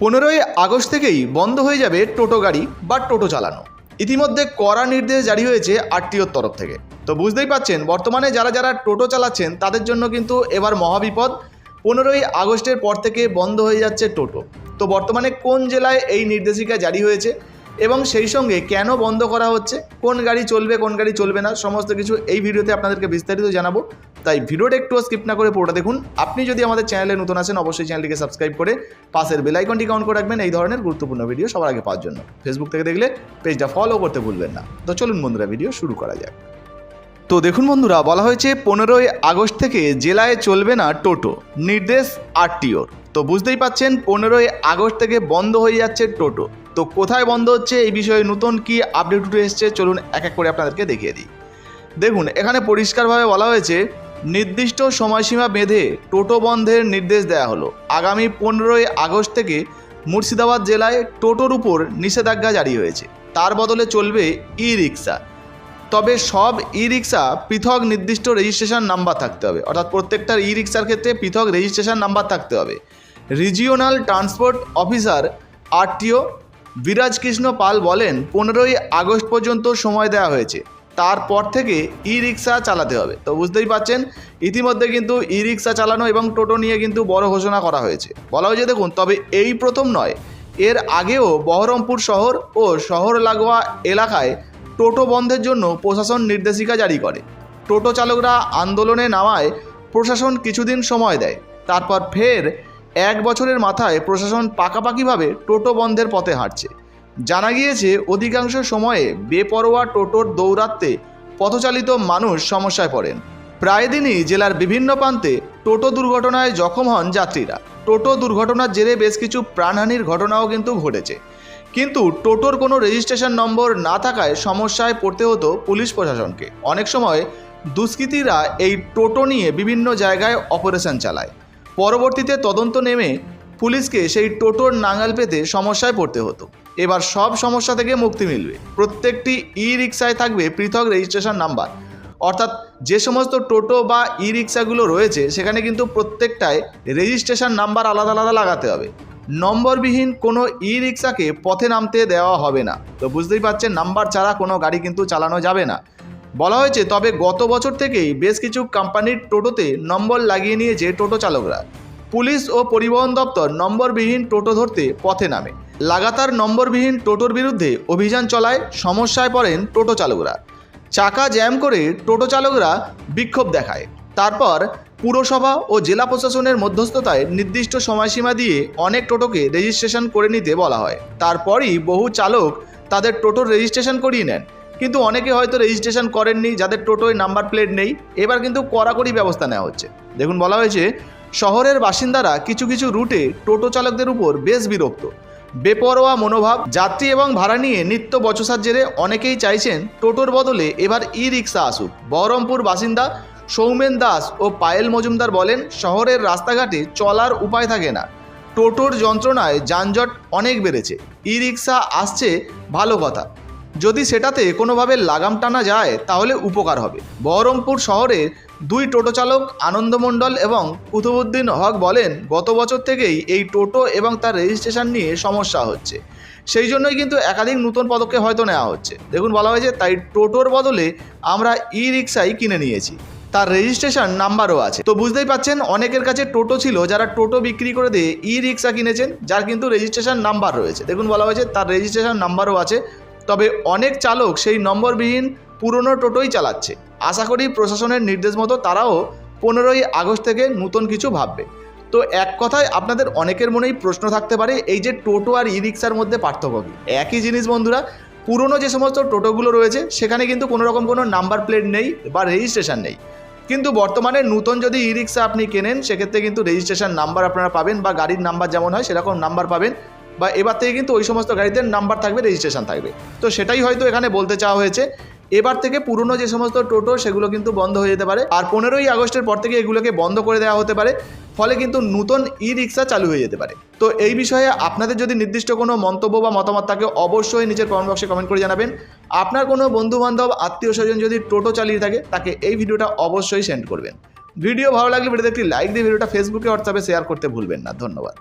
পনেরোই আগস্ট থেকেই বন্ধ হয়ে যাবে টোটো গাড়ি বা টোটো চালানো। ইতিমধ্যে কড়া নির্দেশ জারি হয়েছে আরটিওর তরফ থেকে। তো বুঝতেই পাচ্ছেন, বর্তমানে যারা যারা টোটো চালাচ্ছেন, তাদের জন্য কিন্তু এবার মহাবিপদ। পনেরোই আগস্টের পর থেকে বন্ধ হয়ে যাচ্ছে টোটো। তো বর্তমানে কোন জেলায় এই নির্দেশিকা জারি হয়েছে এবং সেই সঙ্গে কেন বন্ধ করা হচ্ছে, কোন গাড়ি চলবে, কোন গাড়ি চলবে না, সমস্ত কিছু এই ভিডিওতে আপনাদেরকে বিস্তারিত জানাব। তাই ভিডিওটা একটু স্কিপ না করে পুরোটা দেখুন। আপনি যদি আমাদের চ্যানেলে নতুন আছেন, অবশ্যই চ্যানেলটিকে সাবস্ক্রাইব করে পাশের বেল আইকনটি কাউন্ট করে রাখবেন এই ধরনের গুরুত্বপূর্ণ ভিডিও সবার আগে পাওয়ার জন্য। ফেসবুক থেকে দেখলে পেজটা ফলো করতে ভুলবেন না। তো চলুন বন্ধুরা ভিডিও শুরু করা যাক। তো দেখুন বন্ধুরা, বলা হয়েছে পনেরোই আগস্ট থেকে জেলায় চলবে না টোটো। নির্দেশ আরটিওর তো বুঝতেই পাচ্ছেন, পনেরোই আগস্ট থেকে বন্ধ হয়ে যাচ্ছে টোটো। তো কোথায় বন্ধ হচ্ছে এই বিষয়ে নতুন কি আপডেট উঠে এসছে, চলুন এক এক করে আপনাদেরকে দেখিয়ে দিই। দেখুন, এখানে পরিষ্কারভাবে বলা হয়েছে নির্দিষ্ট সময়সীমা বেঁধে টোটো বন্ধের নির্দেশ দেওয়া হলো। আগামী পনেরোই আগস্ট থেকে মুর্শিদাবাদ জেলায় টোটোর উপর নিষেধাজ্ঞা জারি হয়েছে। তার বদলে চলবে ই রিক্সা তবে সব ই রিক্সা পৃথক নির্দিষ্ট রেজিস্ট্রেশন নাম্বার থাকতে হবে। অর্থাৎ প্রত্যেকটার ই রিক্সার ক্ষেত্রে পৃথক রেজিস্ট্রেশন নাম্বার থাকতে হবে। রিজিওনাল ট্রান্সপোর্ট অফিসার আরটিও বিরাজ কৃষ্ণ পাল বলেন, পনেরোই আগস্ট পর্যন্ত সময় দেওয়া হয়েছে। তারপর থেকে ই রিক্সা চালাতে হবে। তো বুঝতেই পাচ্ছেন ইতিমধ্যে কিন্তু ই রিক্সা চালানো এবং টোটো নিয়ে কিন্তু বড় ঘোষণা করা হয়েছে। বলা হয়েছে, দেখুন, তবে এই প্রথম নয়, এর আগেও বহরমপুর শহর ও শহর লাগোয়া এলাকায় টোটো বন্ধের জন্য প্রশাসন নির্দেশিকা জারি করে। টোটো চালকরা আন্দোলনে নামায়, প্রশাসন কিছুদিন সময় দেয়, তারপর ফের এক বছরের মাথায় প্রশাসন পাকাপাকিভাবে টোটো বন্ধের পথে হাঁটছে। জানা গিয়েছে, অধিকাংশ সময়ে বেপরোয়া টোটোর দৌরাত্মে পথচালিত মানুষ সমস্যায় পড়েন। প্রায় দিনই জেলার বিভিন্ন প্রান্তে টোটো দুর্ঘটনায় জখম হন যাত্রীরা। টোটো দুর্ঘটনার জেরে বেশ কিছু প্রাণহানির ঘটনাও কিন্তু ঘটেছে। কিন্তু টোটোর কোনো রেজিস্ট্রেশন নম্বর না থাকায় সমস্যায় পড়তে হতো পুলিশ প্রশাসনকে। অনেক সময় দুষ্কৃতীরা এই টোটো নিয়ে বিভিন্ন জায়গায় অপারেশন চালায়। পরবর্তীতে তদন্ত নেমে পুলিশকে সেই টোটোর নাঙাল পেতে সমস্যায় পড়তে হতো। এবার সব সমস্যা থেকে মুক্তি মিলবে। প্রত্যেকটি ই রিক্সায় থাকবে পৃথক রেজিস্ট্রেশন নাম্বার। অর্থাৎ যে সমস্ত টোটো বা ই রিক্সাগুলো রয়েছে, সেখানে কিন্তু প্রত্যেকটায় রেজিস্ট্রেশন নাম্বার আলাদা আলাদা লাগাতে হবে। নম্বরবিহীন কোনো ই রিক্সাকে পথে নামতে দেওয়া হবে না। তো বুঝতেই পারছেন, নাম্বার ছাড়া কোনো গাড়ি কিন্তু চালানো যাবে না। বলা হয়েছে, তবে গত বছর থেকেই বেশ কিছু কোম্পানির টোটোতে নম্বর লাগিয়ে নিয়েছে টোটো চালকরা। পুলিশ ও পরিবহন দপ্তর নম্বরবিহীন টোটো ধরতে পথে নামে। লাগাতার নম্বরবিহীন টোটোর বিরুদ্ধে অভিযান চলায় সমস্যায় পড়েন টোটো চালকরা। চাকা জ্যাম করে টোটো চালকরা বিক্ষোভ দেখায়। তারপর পুরসভা ও জেলা প্রশাসনের মধ্যস্থতায় নির্দিষ্ট সময়সীমা দিয়ে অনেক টোটোকে রেজিস্ট্রেশন করে নিতে বলা হয়। তারপরই বহু চালক তাদের টোটোর রেজিস্ট্রেশন করিয়ে নেন। কিন্তু অনেকে হয়তো রেজিস্ট্রেশন করেননি, যাদের টোটোয় নাম্বার প্লেট নেই। এবার কিন্তু কড়াকড়ি ব্যবস্থা নেওয়া হচ্ছে। দেখুন, বলা হয়েছে, শহরের বাসিন্দারা কিছু কিছু রুটে টোটো চালকদের উপর বেশ বিরক্ত। বেপরোয়া মনোভাব, যাত্রী এবং ভাড়া নিয়ে নিত্য বচসার জেরে অনেকেই চাইছেন টোটোর বদলে এবার ই রিক্সা আসুক। বহরমপুর বাসিন্দা সৌমেন দাস ও পায়েল মজুমদার বলেন, শহরের রাস্তাঘাটে চলার উপায় থাকে না। টোটোর যন্ত্রণায় যানজট অনেক বেড়েছে। ই রিক্সা আসছে ভালো কথা। যদি সেটাতে কোনোভাবে লাগাম টানা যায়, তাহলে উপকার হবে। বহরমপুর শহরে দুই টোটো চালক আনন্দমণ্ডল এবং কুতুবুদ্দিন হক বলেন, গত বছর থেকেই এই টোটো এবং তার রেজিস্ট্রেশন নিয়ে সমস্যা হচ্ছে। সেই জন্যই কিন্তু একাধিক নতুন পদক্ষেপ হয়তো নেওয়া হচ্ছে। দেখুন, বলা হয়েছে, তাই টোটোর বদলে আমরা ই রিক্সাই কিনে নিয়েছি। তার রেজিস্ট্রেশন নাম্বারও আছে। তো বুঝতেই পাচ্ছেন, অনেকের কাছে টোটো ছিল, যারা টোটো বিক্রি করে দিয়ে ই রিক্সা কিনেছেন, যার কিন্তু রেজিস্ট্রেশন নাম্বার রয়েছে। দেখুন, বলা হয়েছে, তার রেজিস্ট্রেশন নাম্বারও আছে। তবে অনেক চালক সেই নম্বরবিহীন পুরনো টোটোই চালাচ্ছে। আশা করি প্রশাসনের নির্দেশ মতো তারাও পনেরোই আগস্ট থেকে নতুন কিছু ভাববে। তো এক কথায় আপনাদের অনেকের মনেই প্রশ্ন থাকতে পারে, এই যে টোটো আর ই রিক্সার মধ্যে পার্থক্য কী? একই জিনিস বন্ধুরা, পুরনো যে সমস্ত টোটোগুলো রয়েছে, সেখানে কিন্তু কোনো রকম কোনো নাম্বার প্লেট নেই বা রেজিস্ট্রেশন নেই। কিন্তু বর্তমানে নতুন যদি ই রিক্সা আপনি কেনেন, সেক্ষেত্রে কিন্তু রেজিস্ট্রেশন নাম্বার আপনারা পাবেন বা গাড়ির নাম্বার যেমন হয়, সেরকম নাম্বার পাবেন। বা এবার থেকে কিন্তু ওই সমস্ত গাড়িতে নাম্বার থাকবে রেজিস্ট্রেশন থাকবে। তো সেটাই হয়তো এখানে বলতে চাওয়া হয়েছে। এবার থেকে পুরনো যে সমস্ত টোটো, সেগুলো কিন্তু বন্ধ হয়ে যেতে পারে। আর পনেরোই আগস্টের পর থেকে এগুলোকে বন্ধ করে দেওয়া হতে পারে। ফলে কিন্তু নতুন ই রিক্সা চালু হয়ে যেতে পারে। তো এই বিষয়ে আপনাদের যদি নির্দিষ্ট কোনো মন্তব্য বা মতামত থাকে, অবশ্যই নিজের কমেন্ট বক্সে কমেন্ট করে জানাবেন। আপনার কোনো বন্ধু বান্ধব আত্মীয় স্বজন যদি টোটো চালিয়ে থাকে, তাকে এই ভিডিওটা অবশ্যই সেন্ড করবেন। ভিডিও ভালো লাগলে ভিডিওতে একটি লাইক দিয়ে ভিডিওটা ফেসবুকে হোয়াটসঅ্যাপে শেয়ার করতে ভুলবেন না। ধন্যবাদ।